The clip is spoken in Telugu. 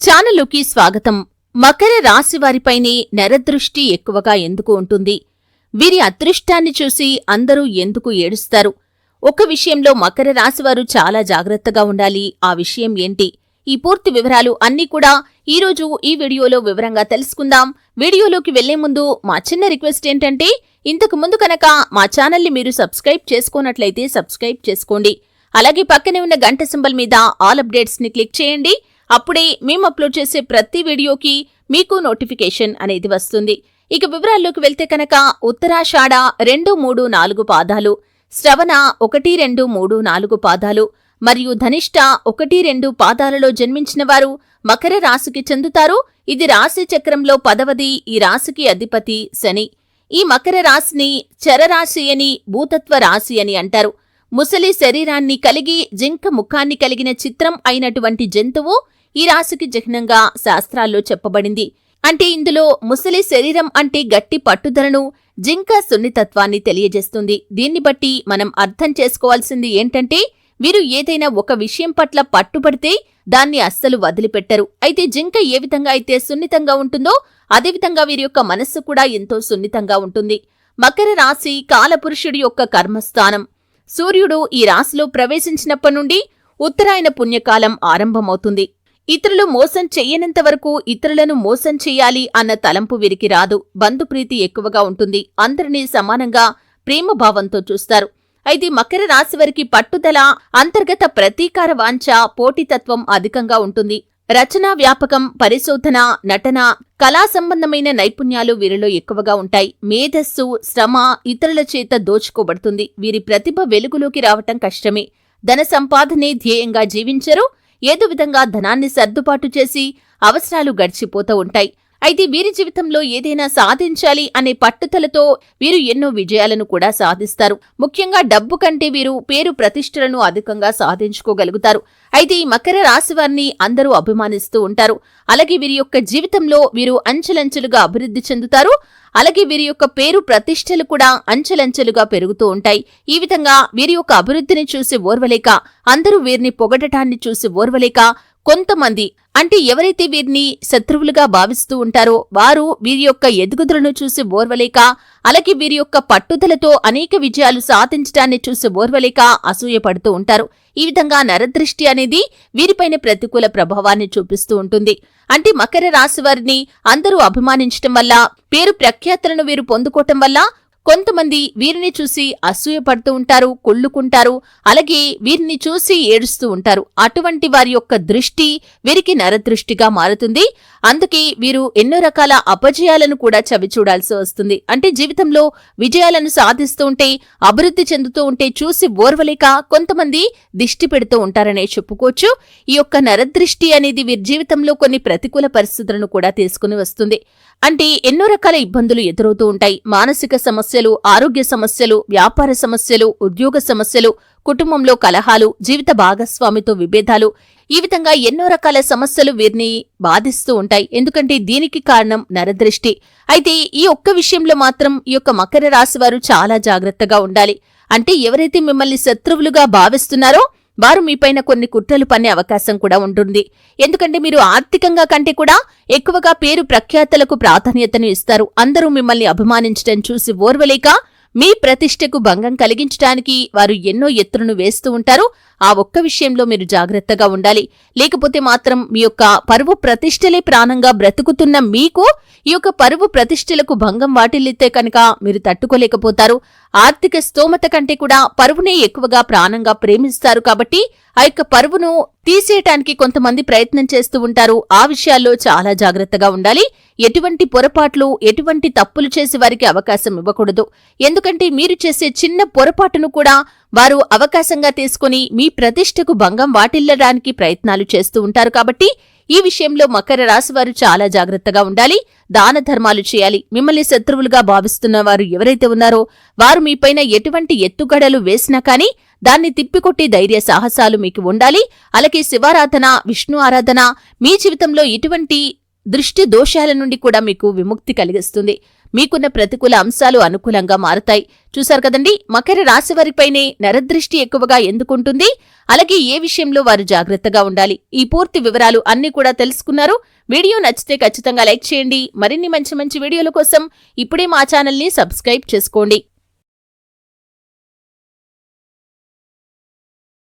ఛానల్లోకి స్వాగతం. మకర రాశి వారిపైనే నరదృష్టి ఎక్కువగా ఎందుకు ఉంటుంది? వీరి అదృష్టాన్ని చూసి అందరూ ఎందుకు ఏడుస్తారు? ఒక విషయంలో మకర రాశివారు చాలా జాగ్రత్తగా ఉండాలి. ఆ విషయం ఏంటి? ఈ పూర్తి వివరాలు అన్నీ కూడా ఈరోజు ఈ వీడియోలో వివరంగా తెలుసుకుందాం. వీడియోలోకి వెళ్ళే ముందు మా చిన్న రిక్వెస్ట్ ఏంటంటే ఇంతకు ముందు కనుక మా ఛానల్ని మీరు సబ్స్క్రైబ్ చేసుకోనట్లయితే సబ్స్క్రైబ్ చేసుకోండి. అలాగే పక్కనే ఉన్న గంట సింబల్ మీద ఆల్ అప్డేట్స్ని క్లిక్ చేయండి. అప్పుడే మేము అప్లోడ్ చేసే ప్రతి వీడియోకి మీకు నోటిఫికేషన్ అనేది వస్తుంది. ఇక వివరాల్లోకి వెళ్తే కనుక ఉత్తరాషాఢ రెండు మూడు నాలుగు పాదాలు శ్రవణ ఒకటి రెండు మూడు నాలుగు పాదాలు మరియు ధనిష్ట ఒకటి రెండు పాదాలలో జన్మించిన వారు మకర రాశికి చెందుతారు. ఇది రాశి చక్రంలో పదవది ఈ రాశికి అధిపతి శని. ఈ మకర రాశిని చరరాశి అని భూతత్వ రాశి అని అంటారు. ముసలి శరీరాన్ని కలిగి జింక ముఖాన్ని కలిగిన చిత్రం అయినటువంటి జంతువు ఈ రాశికి చిహ్నంగా శాస్త్రాల్లో చెప్పబడింది. అంటే ఇందులో ముసలి శరీరం అంటే గట్టి పట్టుదలను జింక సున్నితత్వాన్ని తెలియజేస్తుంది. దీన్ని బట్టి మనం అర్థం చేసుకోవాల్సింది ఏంటంటే వీరు ఏదైనా ఒక విషయం పట్ల పట్టుబడితే దాన్ని అస్సలు వదిలిపెట్టరు. అయితే జింక ఏ విధంగా అయితే సున్నితంగా ఉంటుందో అదేవిధంగా వీరి యొక్క మనస్సు కూడా ఎంతో సున్నితంగా ఉంటుంది. మకర రాశి కాలపురుషుడి యొక్క కర్మస్థానం. సూర్యుడు ఈ రాశిలో ప్రవేశించినప్పటి నుండి ఉత్తరాయణ పుణ్యకాలం ఆరంభమవుతుంది. ఇతరులు మోసం చెయ్యనంత వరకు ఇతరులను మోసం చెయ్యాలి అన్న తలంపు వీరికి రాదు. బంధుప్రీతి ఎక్కువగా ఉంటుంది. అందరినీ సమానంగా ప్రేమభావంతో చూస్తారు. అయితే మకర రాశి వారికి పట్టుదల అంతర్గత ప్రతీకార వాంఛ పోటీతత్వం అధికంగా ఉంటుంది. రచనా వ్యాపకం పరిశోధన నటన కళా సంబంధమైన నైపుణ్యాలు వీరిలో ఎక్కువగా ఉంటాయి. మేధస్సు శ్రమ ఇతరుల చేత దోచుకోబడుతుంది. వీరి ప్రతిభ వెలుగులోకి రావటం కష్టమే. ధన సంపాదనే ధ్యేయంగా జీవించరు. ఏదో విధంగా ధనాన్ని సర్దుబాటు చేసి అవసరాలు గడిచిపోతూ ఉంటాయి. అయితే వీరి జీవితంలో ఏదైనా సాధించాలి అనే పట్టుదలతో వీరు ఎన్నో విజయాలను కూడా సాధిస్తారు. ముఖ్యంగా డబ్బు కంటే వీరు పేరు ప్రతిష్టలను అధికంగా సాధించుకోగలుగుతారు. అయితే ఈ మకర రాశి వారిని అందరూ అభిమానిస్తూ ఉంటారు. అలాగే వీరి యొక్క జీవితంలో వీరు అంచెలంచెలుగా అభివృద్ధి చెందుతారు. అలాగే వీరి యొక్క పేరు ప్రతిష్టలు కూడా అంచెలంచెలుగా పెరుగుతూ ఉంటాయి. ఈ విధంగా వీరి యొక్క అభివృద్ధిని చూసి ఓర్వలేక అందరూ వీరిని పొగడటాన్ని చూసి ఓర్వలేక కొంతమంది. అంటే ఎవరైతే వీరిని శత్రువులుగా భావిస్తూ ఉంటారో వారు వీరి యొక్క ఎదుగుదలను చూసి ఓర్వలేక అలాగే వీరి యొక్క పట్టుదలతో అనేక విజయాలు సాధించడాన్ని చూసి ఓర్వలేక అసూయపడుతూ ఉంటారు. ఈ విధంగా నరదృష్టి అనేది వీరిపైన ప్రతికూల ప్రభావాన్ని చూపిస్తూ ఉంటుంది. అంటే మకర రాశి వారిని అందరూ అభిమానించటం వల్ల పేరు ప్రఖ్యాతులను వీరు పొందుకోవటం వల్ల కొంతమంది వీరిని చూసి అసూయపడుతూ ఉంటారు కుళ్ళుకుంటారు అలాగే వీరిని చూసి ఏడుస్తూ ఉంటారు. అటువంటి వారి యొక్క దృష్టి వీరికి నరదృష్టిగా మారుతుంది. అందుకే వీరు ఎన్నో రకాల అపజయాలను కూడా చవి చూడాల్సి వస్తుంది. అంటే జీవితంలో విజయాలను సాధిస్తూ ఉంటే అభివృద్ధి చెందుతూ ఉంటే చూసి ఓర్వలేక కొంతమంది దిష్టి పెడుతూ ఉంటారనే చెప్పుకోవచ్చు. ఈ యొక్క నరదృష్టి అనేది వీరి జీవితంలో కొన్ని ప్రతికూల పరిస్థితులను కూడా తీసుకుని వస్తుంది. అంటే ఎన్నో రకాల ఇబ్బందులు ఎదురవుతూ ఉంటాయి. మానసిక సమస్యలు ఆరోగ్య సమస్యలు వ్యాపార సమస్యలు ఉద్యోగ సమస్యలు కుటుంబంలో కలహాలు జీవిత భాగస్వామితో విభేదాలు ఈ విధంగా ఎన్నో రకాల సమస్యలు వీరిని బాధిస్తూ ఉంటాయి. ఎందుకంటే దీనికి కారణం నరదృష్టి. అయితే ఈ ఒక్క విషయంలో మాత్రం ఈ యొక్క మకర రాశి వారు చాలా జాగ్రత్తగా ఉండాలి. అంటే ఎవరైతే మిమ్మల్ని శత్రువులుగా భావిస్తున్నారో వారు మీపైన కొన్ని కుట్రలు పన్నే అవకాశం కూడా ఉంటుంది. ఎందుకంటే మీరు ఆర్థికంగా కంటే కూడా ఎక్కువగా పేరు ప్రఖ్యాతలకు ప్రాధాన్యతను ఇస్తారు. అందరూ మిమ్మల్ని అభిమానించడం చూసి ఓర్వలేక మీ ప్రతిష్టకు భంగం కలిగించటానికి వారు ఎన్నో ఎత్తులను వేస్తూ ఉంటారు. ఆ ఒక్క విషయంలో మీరు జాగ్రత్తగా ఉండాలి. లేకపోతే మాత్రం మీ యొక్క పరువు ప్రతిష్టలే ప్రాణంగా బ్రతుకుతున్న మీకు ఈ యొక్క పరువు ప్రతిష్టలకు భంగం వాటిల్లితే కనుక మీరు తట్టుకోలేకపోతారు. ఆర్థిక స్తోమత కంటే కూడా పరువునే ఎక్కువగా ప్రాణంగా ప్రేమిస్తారు కాబట్టి ఆ యొక్క పరువును తీసేయటానికి కొంతమంది ప్రయత్నం చేస్తూ ఉంటారు. ఆ విషయాల్లో చాలా జాగ్రత్తగా ఉండాలి. ఎటువంటి పొరపాట్లు ఎటువంటి తప్పులు చేసి వారికి అవకాశం ఇవ్వకూడదు. ఎందుకంటే మీరు చేసే చిన్న పొరపాటును కూడా వారు అవకాశంగా తీసుకుని మీ ప్రతిష్టకు భంగం వాటిల్లడానికి ప్రయత్నాలు చేస్తూ ఉంటారు కాబట్టి ఈ విషయంలో మకర రాశి వారు చాలా జాగ్రత్తగా ఉండాలి. దాన ధర్మాలు చేయాలి. మిమ్మల్ని శత్రువులుగా భావిస్తున్న వారు ఎవరైతే ఉన్నారో వారు మీపైన ఎటువంటి ఎత్తుగడలు వేసినా కానీ దాన్ని తిప్పికొట్టే ధైర్య సాహసాలు మీకు ఉండాలి. అలాగే శివారాధన విష్ణు ఆరాధన మీ జీవితంలో ఇటువంటి దృష్టి దోషాల నుండి కూడా మీకు విముక్తి కలిగిస్తుంది. మీకున్న ప్రతికూల అంశాలు అనుకూలంగా మారతాయి. చూశారు కదండి? మకర రాశి వారిపైనే నరదృష్టి ఎక్కువగా ఎందుకుంటుంది? అలాగే ఏ విషయంలో వారు జాగ్రత్తగా ఉండాలి? ఈ పూర్తి వివరాలు అన్ని కూడా తెలుసుకున్నారు. వీడియో నచ్చితే ఖచ్చితంగా లైక్ చేయండి. మరిన్ని మంచి మంచి వీడియోల కోసం ఇప్పుడే మా ఛానల్ని సబ్స్క్రైబ్ చేసుకోండి.